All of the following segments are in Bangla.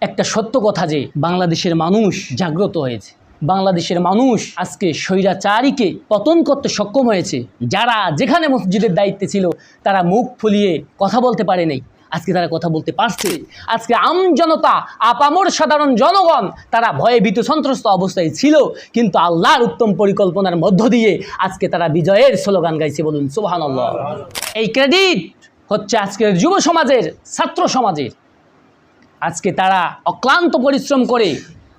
একটা সত্য কথা যে বাংলাদেশের মানুষ জাগ্রত হয়েছে। বাংলাদেশের মানুষ আজকে স্বৈরাচারীকে পতন করতে সক্ষম হয়েছে। যারা যেখানে মসজিদের দায়িত্বে ছিল, তারা মুখ ফুলিয়ে কথা বলতে পারে নাই। আজকে তারা কথা বলতে পারছে। আজকে আম জনতা, আপামর সাধারণ জনগণ, তারা ভয়ে ভীত সন্ত্রস্ত অবস্থায় ছিল। কিন্তু আল্লাহর উত্তম পরিকল্পনার মধ্য দিয়ে আজকে তারা বিজয়ের স্লোগান গাইছে বলুন সুবাহান এই ক্রেডিট হচ্ছে আজকের যুব সমাজের, ছাত্র সমাজের। আজকে তারা অক্লান্ত পরিশ্রম করে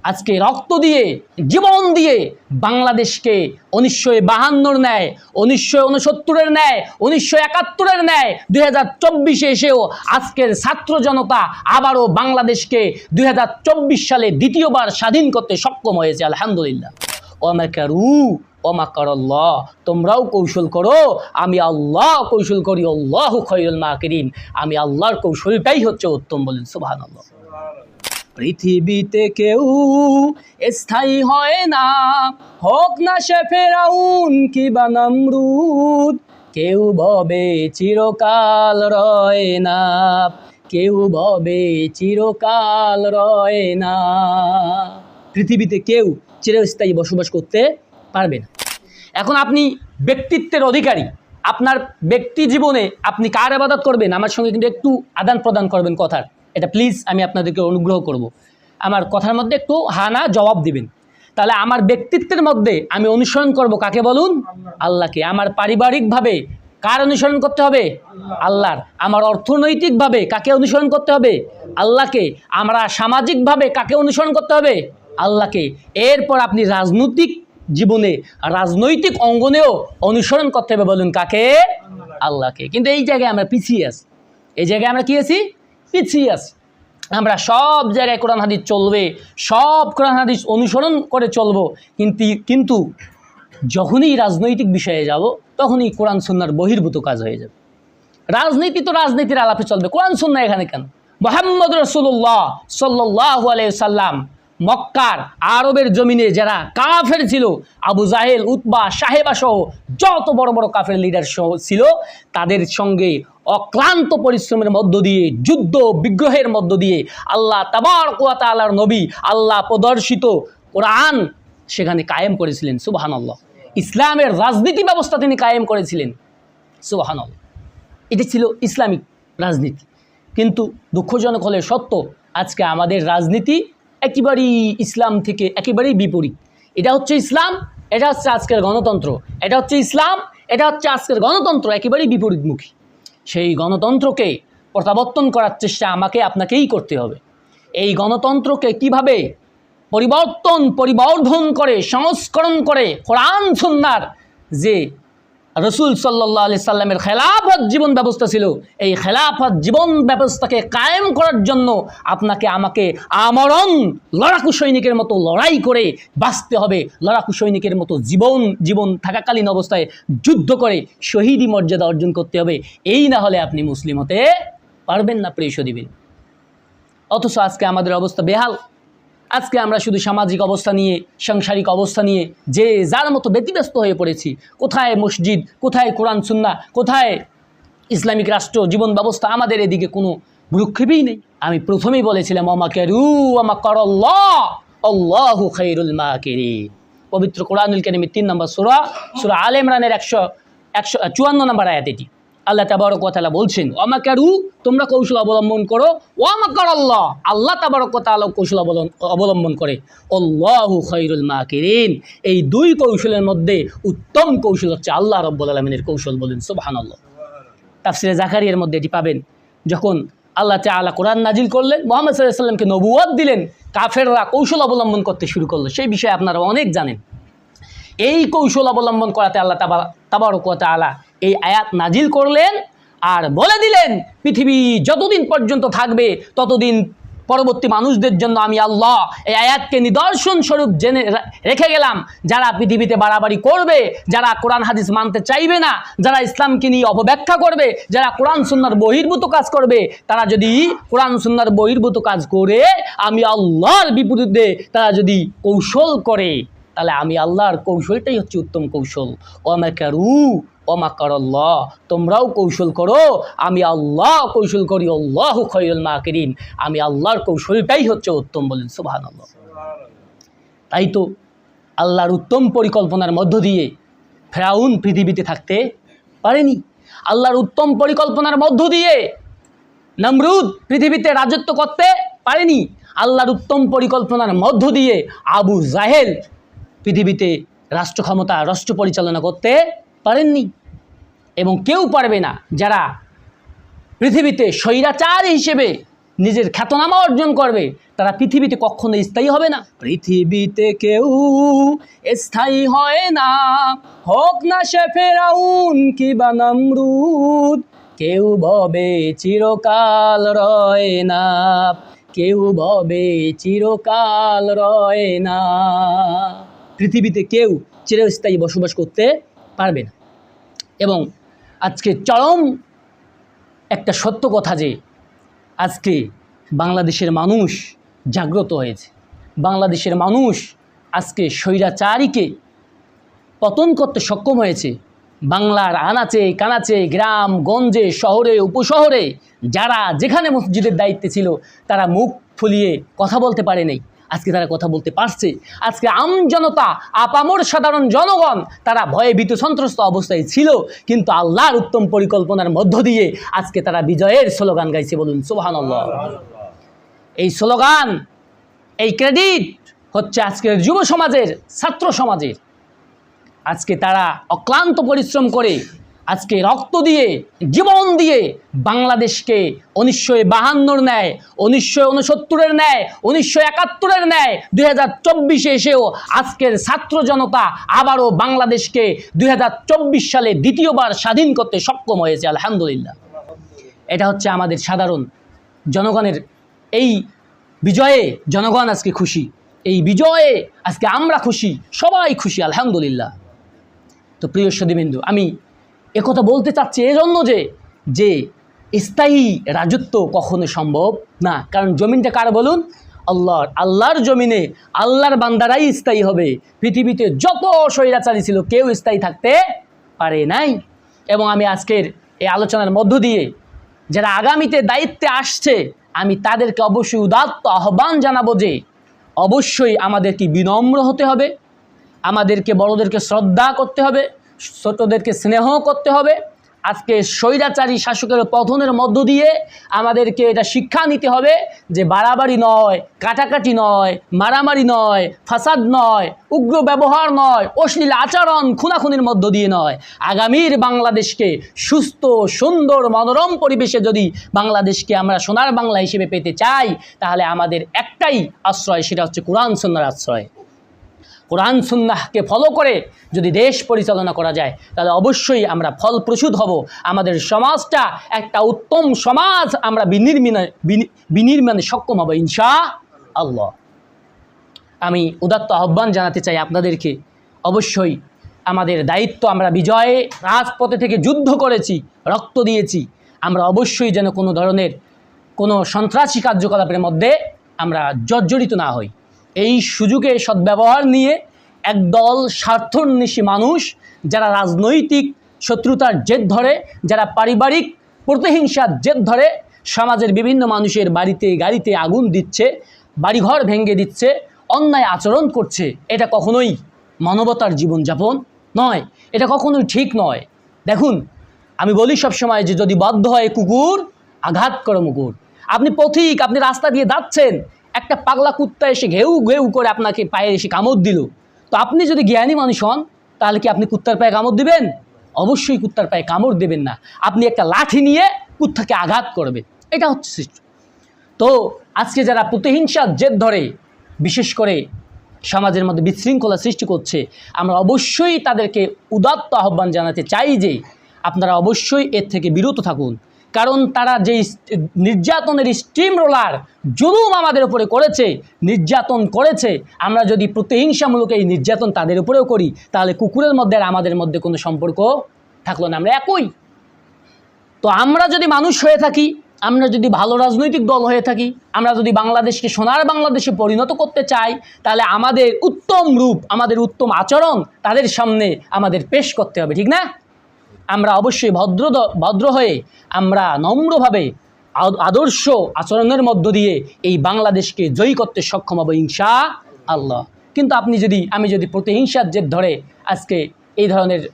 আজকে রক্ত দিয়ে, জীবন দিয়ে বাংলাদেশকে উনিশশো বাহান্নর ন্যায়, উনিশশো উনসত্তরের ন্যায়, উনিশশো একাত্তরের ন্যায় দুই হাজার চব্বিশে এসেও আজকের ছাত্র জনতা আবারও বাংলাদেশকে দুই হাজার চব্বিশ সালে দ্বিতীয়বার স্বাধীন করতে সক্ষম হয়েছে, আলহামদুলিল্লাহ। ওমাকারু ওমাকারল্লাহ তোমরাও কৌশল করো, আমি আল্লাহ কৌশল করি, আল্লাহ খৈরুল মাকিরিন। আমি আল্লাহর কৌশলটাই হচ্ছে উত্তম বলেন সুবাহ আল্লাহ পৃথিবীতে কেউ স্থায়ী হয় না, হোক না সে ফেরাউন কি বা নামরুদ, কেউ ভবে চিরকাল রয় না, কেউ ভবে চিরকাল রয় না। পৃথিবীতে কেউ চিরস্থায়ী বসবাস করতে পারবে না। এখন আপনি ব্যক্তিত্বের অধিকারী, আপনার ব্যক্তি জীবনে আপনি কার আবাদত করবেন? আমার সঙ্গে কিন্তু একটু আদান প্রদান করবেন কথার। এটা প্লিজ আমি আপনাদেরকে অনুগ্রহ করব। আমার কথার মধ্যে একটু হানা জবাব দিবেন। তাহলে আমার ব্যক্তিত্বের মধ্যে আমি অনুসরণ করব কাকে বলুন? আল্লাহকে। আমার পারিবারিকভাবে কার অনুসরণ করতে হবে? আল্লাহর। আমার অর্থনৈতিকভাবে কাকে অনুসরণ করতে হবে? আল্লাহকে। আমরা সামাজিকভাবে কাকে অনুসরণ করতে হবে? আল্লাহকে। এরপর আপনি রাজনৈতিক জীবনে রাজনৈতিক অঙ্গনেও অনুসরণ করতে হবে বলুন কাকে? আল্লাহকে। কিন্তু এই জায়গায় আমরা পিছিয়ে আছি। এই জায়গায় আমরা কি আছি? পিছিয়ে আছি। আমরা সব জায়গায় কোরআন হাদিস চলবে, সব কোরআন হাদিস অনুসরণ করে চলবো, কিন্তু কিন্তু যখনই রাজনৈতিক বিষয়ে যাব, তখনই কোরআন সুন্নার বহির্ভূত কাজ হয়ে যাবে। রাজনীতি তো রাজনীতির আলাপে চলবে। কোরআন সুন্না এখানে কেন? মোহাম্মদ রসুল্লাহ সাল্লাহ সাল্লাম মক্কার আরবের জমিনে যারা কাফের ছিল, আবু জাহেল, উতবা, সাহেবা সহ যত বড় বড় কাফের লিডার সহ ছিল, তাদের সঙ্গে অক্লান্ত পরিশ্রমের মধ্য দিয়ে, যুদ্ধ বিগ্রহের মধ্য দিয়ে আল্লাহ তাবার কোয়াতা আল্লাহর নবী, আল্লাহ প্রদর্শিত কোরআন সেখানে কায়েম করেছিলেন। সুবাহান আল্লাহ ইসলামের রাজনীতি ব্যবস্থা তিনি কায়েম করেছিলেন। সুবাহান আল্লাহ এটি ছিল ইসলামিক রাজনীতি। কিন্তু দুঃখজনক হলে সত্য, আজকে আমাদের রাজনীতি একেবারেই ইসলাম থেকে একেবারেই বিপরীত। এটা হচ্ছে ইসলাম, এটা হচ্ছে আজকের গণতন্ত্র। এটা হচ্ছে ইসলাম, এটা হচ্ছে আজকের গণতন্ত্র, একেবারেই বিপরীতমুখী। সেই গণতন্ত্রকে প্রত্যাবর্তন করার চেষ্টা আমাকে আপনাকেই করতে হবে। এই গণতন্ত্রকে কীভাবে পরিবর্তন, পরিবর্ধন করে, সংস্করণ করে, কোরআন, সুন্নার যে রসুল সাল্লাহ আলি সাল্লামের খেলাফত জীবন ব্যবস্থা ছিল। এই খেলাফত জীবন ব্যবস্থাকে কায়েম করার জন্য আপনাকে আমাকে আমরণ, লড়াকু সৈনিকের মতো লড়াই করে বাঁচতে হবে। লড়াকু সৈনিকের মতো জীবন জীবন থাকাকালীন অবস্থায় যুদ্ধ করে শহীদি মর্যাদা অর্জন করতে হবে। এই না হলে আপনি মুসলিম হতে পারবেন না প্রেস দিবেন অথচ আজকে আমাদের অবস্থা বেহাল। আজকে আমরা শুধু সামাজিক অবস্থা নিয়ে, সাংসারিক অবস্থা নিয়ে যে যার মতো ব্যতিব্যস্ত হয়ে পড়েছি, কোথায় মসজিদ, কোথায় কোরআন সুন্না কোথায় ইসলামিক রাষ্ট্র, জীবন ব্যবস্থা, আমাদের এদিকে কোনো ভ্রুক্ষেপই নেই। আমি প্রথমেই বলেছিলাম আমাকে রু আমা করল্লাহ আল্লাহু? খৈরুল মা পবিত্র কোরআনুল কেরিমের তিন নম্বর সুরা সুরা আল ইমরানের একশো একশো, চুয়ান্ন নম্বর আয়াত এটি। আল্লাহ তাবারক কথালা বলছেন অমাকারু তোমরা কৌশল অবলম্বন করো। ওয়ামাকার আল্লাহ আল্লাহ তাবারক তালা কৌশল অবলম্বন করে। অল্লাহু খৈরুল মাকিরিন। এই দুই কৌশলের মধ্যে উত্তম কৌশল হচ্ছে আল্লাহ রব্বুল আলমিনের কৌশল বলেন সুবাহান আল্লাহ তাফসিরে জাকারিয়ার মধ্যে এটি পাবেন, যখন আল্লাহ তাআলা কোরআন নাজিল করলেন, মোহাম্মদ সাল্লাহ সাল্লামকে নবুয়াদ দিলেন, কাফেররা কৌশল অবলম্বন করতে শুরু করল। সেই বিষয়ে আপনারা অনেক জানেন। এই কৌশল অবলম্বন করাতে আল্লাহ তাবা, তাবারক ওয়া তাআলা এই আয়াত নাজিল করলেন আর বলে দিলেন, পৃথিবী যতদিন পর্যন্ত থাকবে ততদিন পরবর্তী মানুষদের জন্য আমি আল্লাহ এই আয়াতকে নিদর্শন স্বরূপ জেনে রেখে গেলাম। যারা পৃথিবীতে বাড়াবাড়ি করবে, যারা কোরআন, হাদিস মানতে চাইবে না, যারা ইসলামকে নিয়ে অপব্যাখ্যা করবে, যারা কোরআন, সুন্নার বহির্ভূত কাজ করবে, তারা যদি কোরআন, সুন্নার বহির্ভূত কাজ করে, আমি আল্লাহর বিপরীতে তারা যদি কৌশল করে তাহলে আমি আল্লাহর কৌশলটাই হচ্ছে উত্তম কৌশল। ও আমাকারু অমাকার আল্লাহ তোমরাও কৌশল করো, আমি আল্লাহ কৌশল করি, আল্লাহ খৈরুল মাকিরিন। আমি আল্লাহর কৌশলটাই হচ্ছে উত্তম বলেন সুবাহান আল্লাহ তাই তো আল্লাহর উত্তম পরিকল্পনার মধ্য দিয়ে ফেরাউন পৃথিবীতে থাকতে পারেনি। আল্লাহর উত্তম পরিকল্পনার মধ্য দিয়ে নমরুদ পৃথিবীতে রাজত্ব করতে পারেনি। আল্লাহর উত্তম পরিকল্পনার মধ্য দিয়ে আবু জাহেল পৃথিবীতে রাষ্ট্র ক্ষমতা রাষ্ট্র পরিচালনা করতে পারেননি এবং কেউ পারবে না যারা পৃথিবীতে স্বৈরাচার হিসেবে নিজের খ্যাতনামা অর্জন করবে, তারা পৃথিবীতে কখনো স্থায়ী হবে না। পৃথিবীতে কেউ স্থায়ী হয় না। হোক না সে ফেরাউন কি বা নমরুদ, কেউ ভবে চিরকাল রয় না। কেউ ভবে চিরকাল রয় না। পৃথিবীতে কেউ চিরস্থায়ী বসবাস করতে পারবে না। এবং আজকে চরম একটা সত্য কথা যে আজকে বাংলাদেশের মানুষ জাগ্রত হয়েছে। বাংলাদেশের মানুষ আজকে স্বৈরাচারীকে পতন করতে সক্ষম হয়েছে। বাংলার আনাচে, কানাচে, গ্রাম, গঞ্জে, শহরে, উপশহরে যারা যেখানে মসজিদের দায়িত্বে ছিল, তারা মুখ ফুলিয়ে কথা বলতে পারে নাই। আজকে তারা কথা বলতে পারছে। আজকে আম জনতা, আপামর সাধারণ জনগণ, তারা ভয়ে ভীত সন্ত্রস্ত অবস্থায় ছিল। কিন্তু আল্লাহর উত্তম পরিকল্পনার মধ্য দিয়ে আজকে তারা বিজয়ের স্লোগান গাইছে বলুন সোহান এই স্লোগান, এই ক্রেডিট হচ্ছে আজকের যুব সমাজের, ছাত্র সমাজের। আজকে তারা অক্লান্ত পরিশ্রম করে আজকে রক্ত দিয়ে, জীবন দিয়ে বাংলাদেশকে উনিশশো বাহান্নর ন্যায়, উনিশশো উনসত্তরের ন্যায়, উনিশশো একাত্তরের ন্যায়, দুই হাজার চব্বিশে এসেও আজকের ছাত্র জনতা আবারও বাংলাদেশকে দুই হাজার চব্বিশ সালে দ্বিতীয়বার স্বাধীন করতে সক্ষম হয়েছে, আলহামদুলিল্লাহ। এটা হচ্ছে আমাদের সাধারণ জনগণের এই বিজয়ে জনগণ আজকে খুশি। এই বিজয়ে আজকে আমরা খুশি, সবাই খুশি, আলহামদুলিল্লাহ। তো প্রিয় সদীবিন্দু আমি একথা বলতে চাচ্ছি এজন্য যে যে স্থায়ী রাজত্ব কখনো সম্ভব না। কারণ জমিনটা কার বলুন? আল্লাহর। আল্লাহর জমিনে আল্লাহর বান্দারাই স্থায়ী হবে। পৃথিবীতে যত স্বৈরাচারী ছিল কেউ স্থায়ী থাকতে পারে নাই। এবং আমি আজকের এই আলোচনার মধ্য দিয়ে যারা আগামীতে দায়িত্বে আসছে, আমি তাদেরকে অবশ্যই উদাত্ত আহ্বান জানাব যে, অবশ্যই আমাদেরকে বিনম্র হতে হবে। আমাদেরকে বড়দেরকে শ্রদ্ধা করতে হবে। ছোটদেরকে স্নেহ করতে হবে। আজকে স্বৈরাচারী শাসকের পথনের মধ্য দিয়ে আমাদেরকে এটা শিক্ষা নিতে হবে যে বাড়াবাড়ি নয়, কাটাকাটি নয়, মারামারি নয়, ফাসাদ নয়, উগ্র ব্যবহার নয়, অশ্লীল আচরণ খুনাখুনির মধ্য দিয়ে নয়। আগামীর বাংলাদেশকে সুস্থ, সুন্দর, মনোরম পরিবেশে যদি বাংলাদেশকে আমরা সোনার বাংলা হিসেবে পেতে চাই, তাহলে আমাদের একটাই আশ্রয়, সেটা হচ্ছে কোরআন সন্ন্যার আশ্রয়। কোরআন সুন্নাহকে ফলো করে যদি দেশ পরিচালনা করা যায়, তাহলে অবশ্যই আমরা ফলপ্রসূদ হব। আমাদের সমাজটা একটা উত্তম সমাজ আমরা বিনির্মিনে বিনির্মাণে সক্ষম হব ইনশা আল্লাহ আমি উদাত্ত আহ্বান জানাতে চাই আপনাদেরকে, অবশ্যই আমাদের দায়িত্ব আমরা বিজয়ে রাজপথে থেকে যুদ্ধ করেছি, রক্ত দিয়েছি। আমরা অবশ্যই যেন কোনো ধরনের কোনো সন্ত্রাসী কার্যকলাপের মধ্যে আমরা জর্জরিত না হই। এই সুযোগে সদ্ব্যবহার নিয়ে একদল স্বার্থন্বেষী মানুষ যারা রাজনৈতিক শত্রুতার জেদ ধরে, যারা পারিবারিক প্রতিহিংসার জেদ ধরে, সমাজের বিভিন্ন মানুষের বাড়িতে গাড়িতে আগুন দিচ্ছে, বাড়িঘর ভেঙে দিচ্ছে, অন্যায় আচরণ করছে, এটা কখনোই মানবতার জীবনযাপন নয়। এটা কখনোই ঠিক নয়। দেখুন, আমি বলি সবসময় যে যদি বাধ্য হয় কুকুর, আঘাত করো মুকুর আপনি পথিক, আপনি রাস্তা দিয়ে যাচ্ছেন, একটা পাগলা কুত্তা এসে ঘেউ ঘেউ করে আপনাকে পায়ে এসে কামড় দিল। তো আপনি যদি জ্ঞানী মানুষ হন, তাহলে কি আপনি কুত্তার পায়ে কামড় দিবেন? অবশ্যই কুত্তার পায়ে কামড় দেবেন না। আপনি একটা লাঠি নিয়ে কুত্তাকে আঘাত করবেন। এটা হচ্ছে তো আজকে যারা প্রতিহিংসার জেদ ধরে, বিশেষ করে সমাজের মধ্যে বিশৃঙ্খলা সৃষ্টি করছে, আমরা অবশ্যই তাদেরকে উদাত্ত আহ্বান জানাতে চাই যে আপনারা অবশ্যই এর থেকে বিরত থাকুন। কারণ তারা যে নির্যাতনের স্টিম রোলার জুলুম আমাদের উপরে করেছে, নির্যাতন করেছে, আমরা যদি প্রতিহিংসামূলক এই নির্যাতন তাদের উপরেও করি, তাহলে কুকুরের মধ্যে আর আমাদের মধ্যে কোনো সম্পর্ক থাকল না, আমরা একই। তো আমরা যদি মানুষ হয়ে থাকি, আমরা যদি ভালো রাজনৈতিক দল হয়ে থাকি, আমরা যদি বাংলাদেশকে সোনার বাংলাদেশে পরিণত করতে চাই, তাহলে আমাদের উত্তম রূপ, আমাদের উত্তম আচরণ তাদের সামনে আমাদের পেশ করতে হবে, ঠিক না? আমরা অবশ্যই ভদ্র ভদ্র হয়ে আমরা নম্রভাবে আদ- আদর্শ আচরণের মধ্য দিয়ে এই বাংলাদেশকে জয়ী করতে সক্ষম হব ইনশা আল্লাহ। কিন্তু আপনি যদি, আমি যদি প্রতিহিংসার জেদ ধরে আজকে এই ধরনের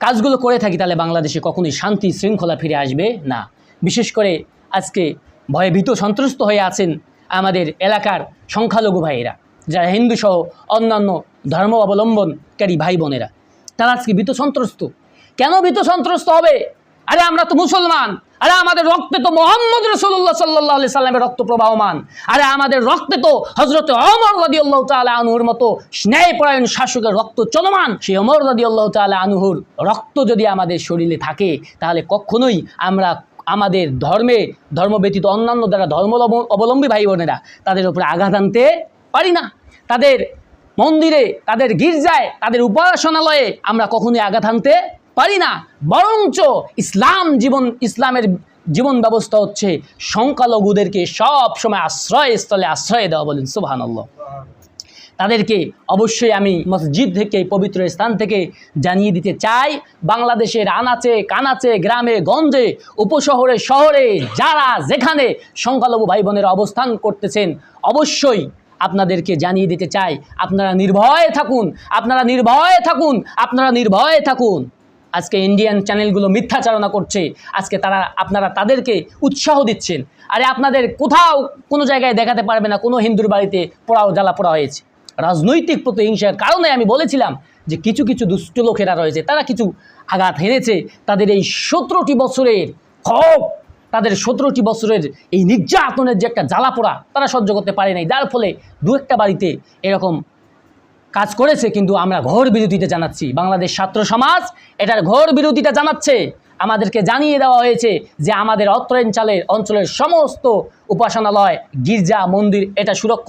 কাজগুলো করে থাকি, তাহলে বাংলাদেশে কখনোই শান্তি শৃঙ্খলা ফিরে আসবে না। বিশেষ করে আজকে ভয়ে ভীত সন্ত্রস্ত হয়ে আছেন আমাদের এলাকার সংখ্যালঘু ভাইয়েরা, যারা হিন্দু সহ অন্যান্য ধর্ম অবলম্বনকারী ভাই বোনেরা তারা আজকে ভীত সন্ত্রস্ত। কেন ভীত সন্ত্রস্ত হবে? আরে আমরা তো মুসলমান। আরে আমাদের রক্তে তো মোহাম্মদ রসুল্লাহ সাল্লাহ আলি সাল্লামের রক্ত প্রবাহমান। আরে আমাদের রক্তে তো হজরত অমর রাদি আল্লাহ তালা আনুহুর মতো ন্যায়পরায়ণ শাসকের রক্ত চলমান। সেই অমর রাদি আল্লাহ তালা আনুহুর রক্ত যদি আমাদের শরীরে থাকে, তাহলে কখনোই আমরা আমাদের ধর্মে, ধর্ম ব্যতীত অন্যান্য যারা ধর্ম অবলম্বী ভাই বোনেরা, তাদের উপরে আঘাত আনতে পারি না। তাদের মন্দিরে, তাদের গির্জায়, তাদের উপাসনালয়ে আমরা কখনোই আঘাত আনতে পারি না। বরঞ্চ ইসলাম জীবন, ইসলামের জীবন ব্যবস্থা হচ্ছে সংখ্যালঘুদেরকে সব সময় আশ্রয়স্থলে আশ্রয় দেওয়া বলেন, সুবহানাল্লাহ। তাদেরকে অবশ্যই আমি মসজিদ থেকে, পবিত্র স্থান থেকে জানিয়ে দিতে চাই, বাংলাদেশের আনাচে, কানাচে, গ্রামে, গঞ্জে, উপশহরে, শহরে, যারা যেখানে সংখ্যালঘু ভাই বোনেরা অবস্থান করতেছেন, অবশ্যই আপনাদেরকে জানিয়ে দিতে চাই, আপনারা নির্ভয়ে থাকুন, আপনারা নির্ভয়ে থাকুন, আপনারা নির্ভয়ে থাকুন। আজকে ইন্ডিয়ান চ্যানেলগুলো মিথ্যাচারণা করছে, আজকে তারা, আপনারা তাদেরকে উৎসাহ দিচ্ছেন। আরে আপনাদের কোথাও কোনো জায়গায় দেখাতে পারবে না, কোনো হিন্দুর বাড়িতে পোড়াও জ্বালা পোড়া হয়েছে। রাজনৈতিক প্রতিহিংসার কারণে আমি বলেছিলাম যে কিছু কিছু দুষ্ট লোকেরা রয়েছে, তারা কিছু আঘাত হেনেছে, তাদের এই সতেরোটি বছরের ক্ষোভ, তাদের সতেরোটি বছরের এই নির্যাতনের যে একটা জ্বালা পোড়া, তারা সহ্য করতে পারে নাই। যার ফলে দু একটা বাড়িতে এরকম কাজ করেছে, কিন্তু আমরা ঘোর বিরোধিতা জানাচ্ছি। বাংলাদেশ ছাত্র সমাজ, এটার ঘোর বিরোধিতা জানাচ্ছে। আমাদেরকে জানিয়ে দেওয়া হয়েছে যে আমাদের অত্রাঞ্চলের অঞ্চলের সমস্ত উপাসনালয়, গির্জা, মন্দির, এটা সুরক্ষ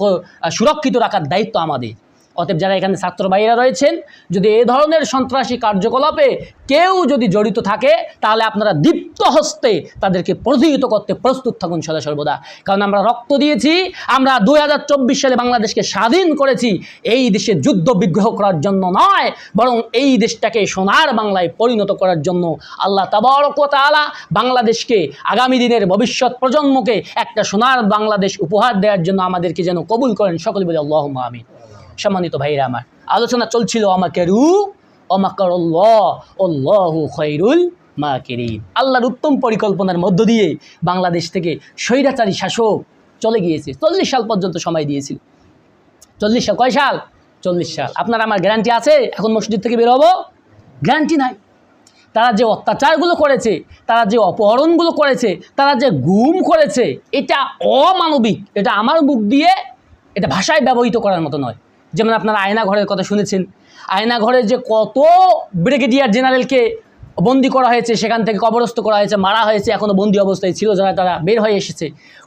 সুরক্ষিত রাখার দায়িত্ব আমাদের। অতএব যারা এখানে ছাত্র ভাইয়েরা রয়েছেন, যদি এ ধরনের সন্ত্রাসী কার্যকলাপে কেউ যদি জড়িত থাকে, তাহলে আপনারা দীপ্ত হস্তে তাদেরকে প্রতিহিত করতে প্রস্তুত থাকুন সদা সর্বদা। কারণ আমরা রক্ত দিয়েছি, আমরা দু হাজার চব্বিশ সালে বাংলাদেশকে স্বাধীন করেছি, এই দেশে যুদ্ধ বিগ্রহ করার জন্য নয়, বরং এই দেশটাকে সোনার বাংলায় পরিণত করার জন্য আল্লাহ তাবরকতালা বাংলাদেশকে আগামী দিনের ভবিষ্যৎ প্রজন্মকে একটা সোনার বাংলাদেশ উপহার দেওয়ার জন্য আমাদেরকে যেন কবুল করেন। সকলে বলে আল্লাহ আমিন। সম্মানিত ভাইরা আমার। আলোচনা চলছিল আমাকে রু অমাকর খৈরুল মা কেরিম আল্লাহর উত্তম পরিকল্পনার মধ্য দিয়ে বাংলাদেশ থেকে স্বৈরাচারী শাসক চলে গিয়েছে। চল্লিশ সাল পর্যন্ত সময় দিয়েছিল। চল্লিশ সাল, কয় সাল? চল্লিশ সাল। আপনার আমার গ্যারান্টি আছে? এখন মসজিদ থেকে বেরোবো গ্যারান্টি নাই। তারা যে অত্যাচারগুলো করেছে, তারা যে অপহরণগুলো করেছে, তারা যে গুম করেছে, এটা অমানবিক। এটা আমার মুখ দিয়ে, এটা ভাষায় ব্যবহৃত করার মতো নয়। যেমন আপনারা আয়না ঘরের কথা শুনেছেন আয়না ঘরে যে কত ব্রিগেডিয়ার জেনারেলকে বন্দি করা হয়েছে, সেখান থেকে কবরস্থ করা হয়েছে, মারা হয়েছে এখনও বন্দি অবস্থায় ছিল যারা, তারা বের হয়ে এসেছে।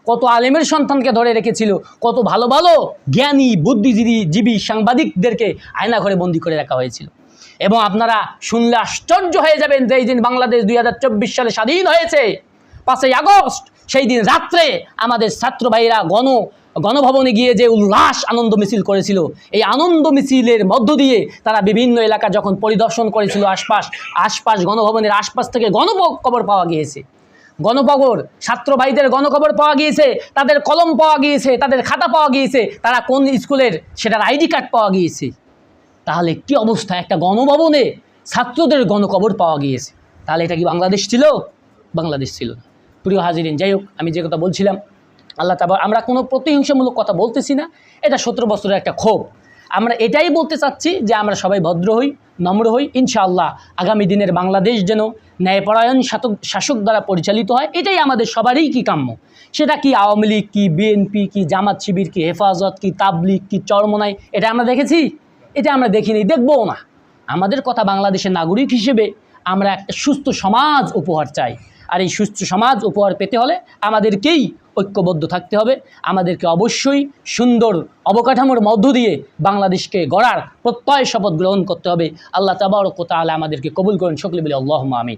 কত আলেমের সন্তানকে ধরে রেখেছিল, কত ভালো ভালো জ্ঞানী, বুদ্ধিজীবী, জীবী সাংবাদিকদেরকে আয়না ঘরে বন্দি করে রাখা হয়েছিল। এবং আপনারা শুনলে আশ্চর্য হয়ে যাবেন যে এই দিন বাংলাদেশ দুই হাজার চব্বিশ সালে স্বাধীন হয়েছে। পাঁচই আগস্ট, সেই দিন রাত্রে আমাদের ছাত্র ভাইয়েরা গণ গণভবনে গিয়ে যে উল্লাস আনন্দ মিছিল করেছিল, এই আনন্দ মিছিলের মধ্য দিয়ে তারা বিভিন্ন এলাকা যখন পরিদর্শন করেছিল আশপাশ আশপাশ গণভবনের আশপাশ থেকে গণকবর পাওয়া গিয়েছে। গণকবর ছাত্র ভাইদের পাওয়া গিয়েছে, তাদের কলম পাওয়া গিয়েছে, তাদের খাতা পাওয়া গিয়েছে, তারা কোন স্কুলের সেটার আইডি কার্ড পাওয়া গিয়েছে। তাহলে কি অবস্থা? একটা গণভবনে ছাত্রদের গণকবর পাওয়া গিয়েছে। তাহলে এটা কি বাংলাদেশ ছিল? বাংলাদেশ ছিল না। প্রিয় হাজিরিন, যাই হোক, আমি যে কথা বলছিলাম আল্লাহ তাবার আমরা কোনো প্রতিহিংসামূলক কথা বলতেছি না, এটা সতেরো বছরের একটা ক্ষোভ। আমরা এটাই বলতে চাচ্ছি যে আমরা সবাই ভদ্র হই, নম্র হই, ইনশাআল্লাহ আগামী দিনের বাংলাদেশ যেন ন্যায়পরায়ণ শাসক শাসক দ্বারা পরিচালিত হয়, এটাই আমাদের সবারই কি কাম্য। সেটা কি আওয়ামী লীগ, কি বিএনপি, কি জামাত শিবির, কি হেফাজত, কি তাবলিগ, কি চরমনাই, এটা আমরা দেখেছি? এটা আমরা দেখিনি, দেখবও না। আমাদের কথা বাংলাদেশের নাগরিক হিসেবে আমরা একটা সুস্থ সমাজ উপহার চাই। আর এই সুস্থ সমাজ উপহার পেতে হলে আমাদেরকেই ঐক্যবদ্ধ থাকতে হবে। আমাদেরকে অবশ্যই সুন্দর অবকাঠামোর মধ্য দিয়ে বাংলাদেশকে গড়ার প্রত্যয় শপথ গ্রহণ করতে হবে। আল্লাহ তাবারক আমাদেরকে কবুল করেন। সকলে বলে আল্লাহ আমি